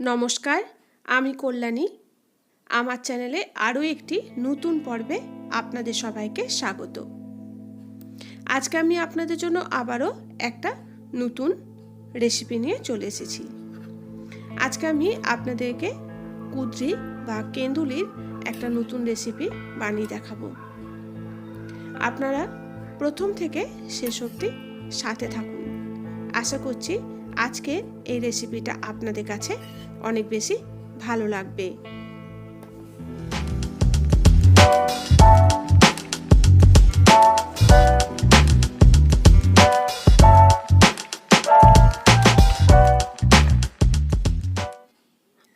নমস্কার, আমি কল্যাণী। আমার চ্যানেলে আরও একটি নতুন পর্বে আপনাদের সবাইকে স্বাগত। আজকে আমি আপনাদের জন্য আবারও একটা নতুন রেসিপি নিয়ে চলে এসেছি। আজকে আমি আপনাদেরকে কুদ্রি বা কেন্দুলির একটা নতুন রেসিপি বানিয়ে দেখাবো। আপনারা প্রথম থেকে শেষ অবধি সাথে থাকুন। আশা করছি আজকের এই রেসিপিটা আপনাদের কাছে অনেক বেশি ভালো লাগবে।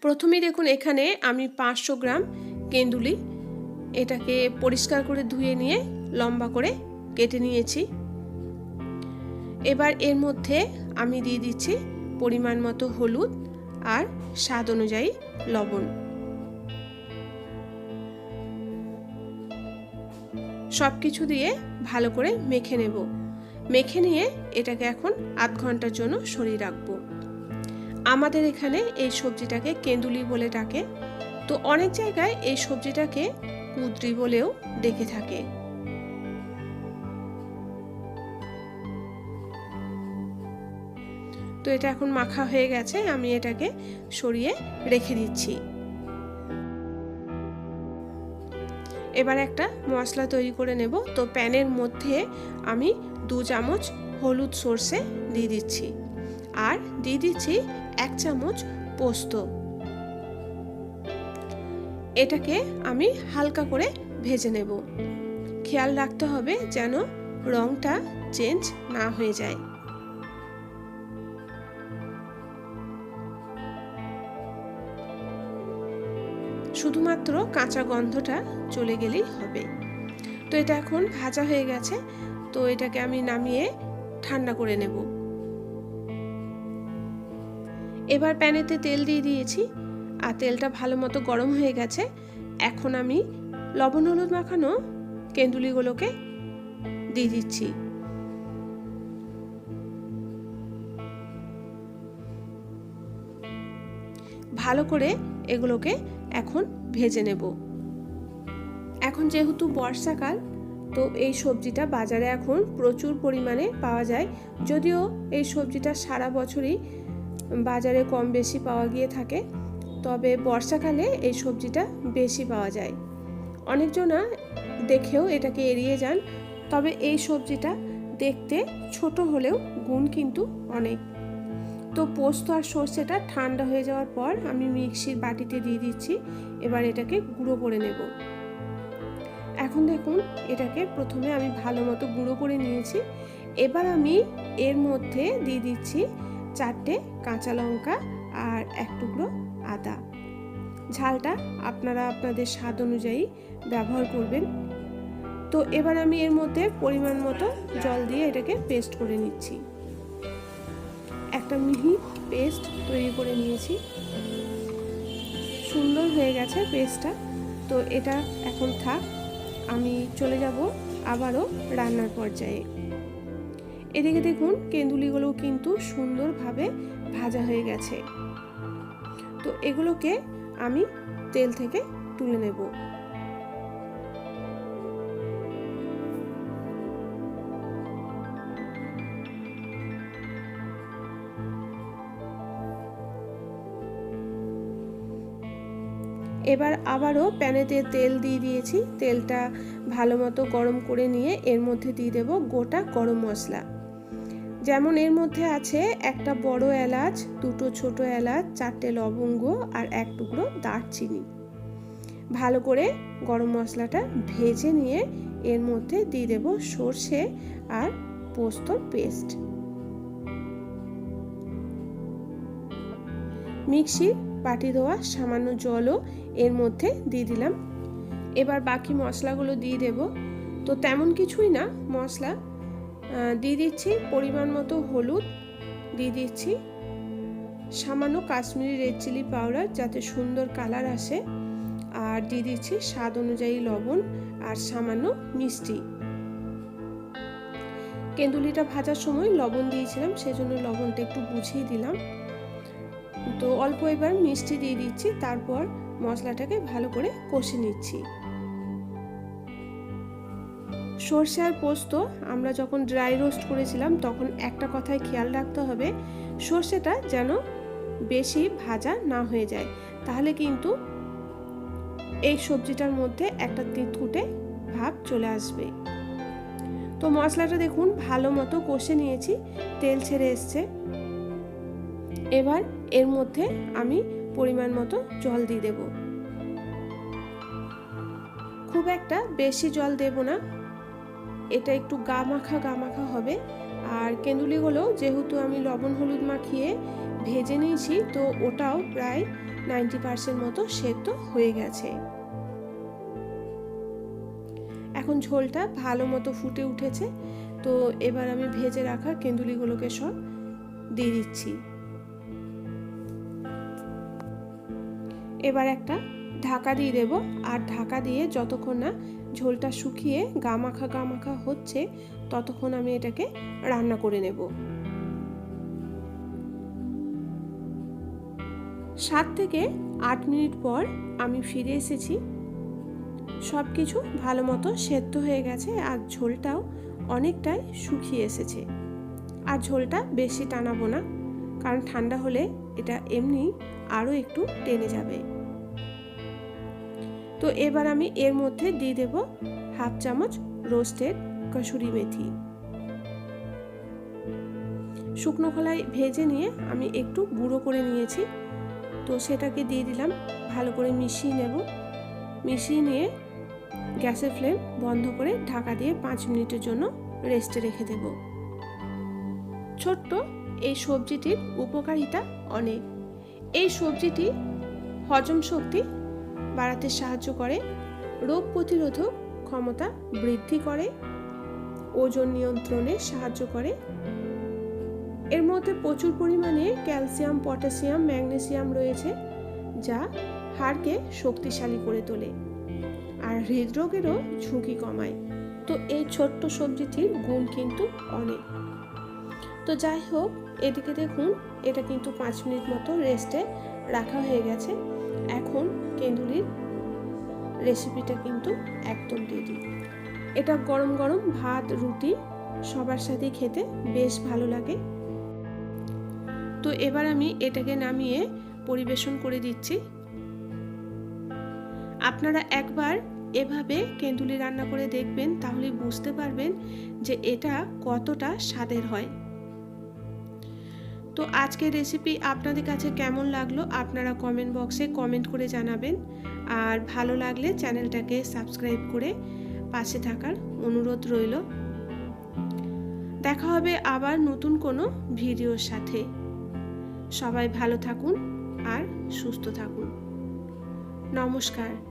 প্রথমেই দেখুন এখানে আমি পাঁচশো গ্রাম কেন্দুলি, এটাকে পরিষ্কার করে ধুয়ে নিয়ে লম্বা করে কেটে নিয়েছি। এবার এর মধ্যে আমি দিয়ে দিচ্ছি পরিমাণ মতো হলুদ আর স্বাদ অনুযায়ী লবণ। সব কিছু দিয়ে ভালো করে মেখে নেব। মেখে নিয়ে এটাকে এখন আধ ঘণ্টার জন্য সরিয়ে রাখব। আমাদের এখানে এই সবজিটাকে কেন্দুলি বলে ডাকে। তো অনেক জায়গায় এই সবজিটাকে কুদ্রি বলেও ডেকে থাকে। তো এটা এখন মাখা হয়ে গেছে, আমি এটাকে সরিয়ে রেখে দিচ্ছি। এবার একটা মশলা তৈরি করে নেব। তো প্যানের মধ্যে আমি দু চামচ হলুদ সর্ষে দিয়ে দিচ্ছি আর দিয়ে দিচ্ছি এক চামচ পোস্ত। এটাকে আমি হালকা করে ভেজে নেব। খেয়াল রাখতে হবে যেন রংটা চেঞ্জ না হয়ে যায়। শুধুমাত্র কাঁচা গন্ধটা চলে গেলেই হবে। তো এটা এখন ভাজা হয়ে গেছে, তো এটাকে আমি নামিয়ে ঠান্ডা করে নেব। এবার প্যানেতে তেল দিয়ে দিয়েছি, আর তেলটা ভালো মতো গরম হয়ে গেছে। এখন আমি লবণ হলুদ মাখানো কেন্দুলিগুলোকে দিয়ে দিচ্ছি। ভালো করে এগুলোকে এখন ভেজে নেব। এখন যেহেতু বর্ষাকাল, তো এই সবজিটা বাজারে এখন প্রচুর পরিমাণে পাওয়া যায়। যদিও এই সবজিটা সারা বছরই বাজারে কম বেশি পাওয়া গিয়ে থাকে, তবে বর্ষাকালে এই সবজিটা বেশি পাওয়া যায়। অনেকজনা দেখেও এটাকে এড়িয়ে যান, তবে এই সবজিটা দেখতে ছোট হলেও গুণ কিন্তু অনেক। তো পোস্ত আর সর্ষেটা ঠান্ডা হয়ে যাওয়ার পর আমি মিক্সির বাটিতে দিয়ে দিচ্ছি। এবার এটাকে গুঁড়ো করে নেব। এখন দেখুন, এটাকে প্রথমে আমি ভালো মতো গুঁড়ো করে নিয়েছি। এবার আমি এর মধ্যে দিয়ে দিচ্ছি চারটে কাঁচা লঙ্কা আর এক টুকরো আদা। ঝালটা আপনারা আপনাদের স্বাদ অনুযায়ী ব্যবহার করবেন। তো এবার আমি এর মধ্যে পরিমাণ মতো জল দিয়ে এটাকে পেস্ট করে নিচ্ছি। একটা মিহি পেস্ট তৈরি করে নিয়েছি। সুন্দর হয়ে গেছে পেস্টটা। তো এটা এখন থাক, আমি চলে যাব আবারও রান্নার পর্যায়ে। এদিকে দেখুন কেন্দুলিগুলো কিন্তু সুন্দরভাবে ভাজা হয়ে গেছে। তো এগুলোকে আমি তেল থেকে তুলে নেব। এবার আবারও প্যানেতে তেল দিয়ে দিয়েছি। তেলটা ভালো মতো গরম করে নিয়ে এর মধ্যে দিয়ে দেব গোটা গরম মশলা। যেমন এর মধ্যে আছে একটা বড় এলাচ, দুটো ছোট এলাচ, চারটে লবঙ্গ আর এক টুকরো দারচিনি। ভালো করে গরম মশলাটা ভেজে নিয়ে এর মধ্যে দিয়ে দেব সর্ষে আর পোস্তর পেস্ট। মিক্সির পাটি দেওয়া সামান্য জলও এর মধ্যে দিয়ে দিলাম। এবার বাকি মশলাগুলো দিয়ে দেব। তো তেমন কিছুই না, মশলা। দিয়ে দিচ্ছি পরিমাণ মতো হলুদ। দিয়ে দিচ্ছি সামান্য কাশ্মীরি রেড চিলি পাউডার যাতে সুন্দর কালার আসে। আর দিয়ে দিচ্ছি স্বাদ অনুযায়ী লবণ আর সামান্য মিষ্টি। কেন্দুলিটা ভাজার সময় লবণ দিয়েছিলাম, সেজন্য লবণটা একটু বুঝিয়ে দিলাম। তো অল্প এবার মিষ্টি দিয়ে দিচ্ছি, তারপর মশলাটাকে ভালো করে কষে নিচ্ছি। সর্ষে আর পোস্ত আমরা যখন ড্রাই রোস্ট করেছিলাম, তখন একটা কথায় খেয়াল রাখতে হবে, সর্ষেটা যেন বেশি ভাজা না হয়ে যায়। তাহলে কিন্তু এই সবজিটার মধ্যে একটা তিতকুটে ভাব চলে আসবে। তো মশলাটা দেখুন, ভালো মতো কষে নিয়েছি, তেল ছেড়ে এসছে। এবার এর মধ্যে আমি পরিমাণ মতো জল দিয়ে দেব। খুব একটা বেশি জল দেব না। এটা একটু গা মাখা গা মাখা হবে। আর কেঁদুলিগুলো যেহেতু আমি লবণ হলুদ মাখিয়ে ভেজে নিয়েছি, তো ওটাও প্রায় নাইনটি পার্সেন্ট মতো সেদ্ধ হয়ে গেছে। এখন ঝোলটা ভালো মতো ফুটে উঠেছে, তো এবার আমি ভেজে রাখা কেঁদুলিগুলোকে সব দিয়ে দিচ্ছি। এবার একটা ঢাকা দিয়ে দেব। আর ঢাকা দিয়ে যতক্ষণ না ঝোলটা শুকিয়ে গামাখা গামাখা হচ্ছে, ততক্ষণ আমি এটাকে রান্না করে নেব। সাত থেকে আট মিনিট পর আমি ফিরে এসেছি। সব কিছু ভালো মতো সেদ্ধ হয়ে গেছে আর ঝোলটাও অনেকটাই শুকিয়ে এসেছে। আর ঝোলটা বেশি টানাবো না, কারণ ঠান্ডা হলে এটা এমনি আরও একটু টেনে যাবে। তো এবার আমি এর মধ্যে দিয়ে দেব হাফ চামচ রোস্টেড কসুরি মেথি। শুকনো খোলায় ভেজে নিয়ে আমি একটু গুঁড়ো করে নিয়েছি। তো সেটাকে দিয়ে দিলাম, ভালো করে মিশিয়ে নেব। মিশিয়ে নিয়ে গ্যাসের ফ্লেম বন্ধ করে ঢাকা দিয়ে পাঁচ মিনিটের জন্য রেস্টে রেখে দেব। ছোট্ট এই সবজিটির উপকারিতা অনেক। এই সবজিটি হজম শক্তি বাড়াতে সাহায্য করে, রোগ প্রতিরোধক ক্ষমতা বৃদ্ধি করে, ওজন নিয়ন্ত্রণে সাহায্য করে। এর মধ্যে প্রচুর পরিমাণে ক্যালসিয়াম, পটাশিয়াম, ম্যাগনেসিয়াম রয়েছে, যা হাড়কে শক্তিশালী করে তোলে আর হৃদরোগেরও ঝুঁকি কমায়। তো এই ছোট্ট সবজিটির গুণ কিন্তু অনেক। তো যাই হোক, এদিকে দেখুন, এটা কিন্তু পাঁচ মিনিট মতো রেস্টে রাখা হয়ে গেছে। এখন কেঁদুলির রেসিপিটা কিন্তু একদম রেডি এটা গরম গরম ভাত, রুটি সবার সাথে খেতে বেশ ভালো লাগে। তো এবার আমি এটাকে নামিয়ে পরিবেশন করে দিচ্ছি। আপনারা একবার এভাবে কেঁদুলি রান্না করে দেখবেন, তাহলে বুঝতে পারবেন যে এটা কতটা স্বাদের হয়। তো আজকের রেসিপি আপনাদের কাছে কেমন লাগল আপনারা কমেন্ট বক্সে কমেন্ট করে জানাবেন। আর ভালো লাগলে চ্যানেলটাকে সাবস্ক্রাইব করে পাশে থাকার অনুরোধ রইল। দেখা হবে আবার নতুন কোনো ভিডিওর সাথে। সবাই ভালো থাকুন আর সুস্থ থাকুন। নমস্কার।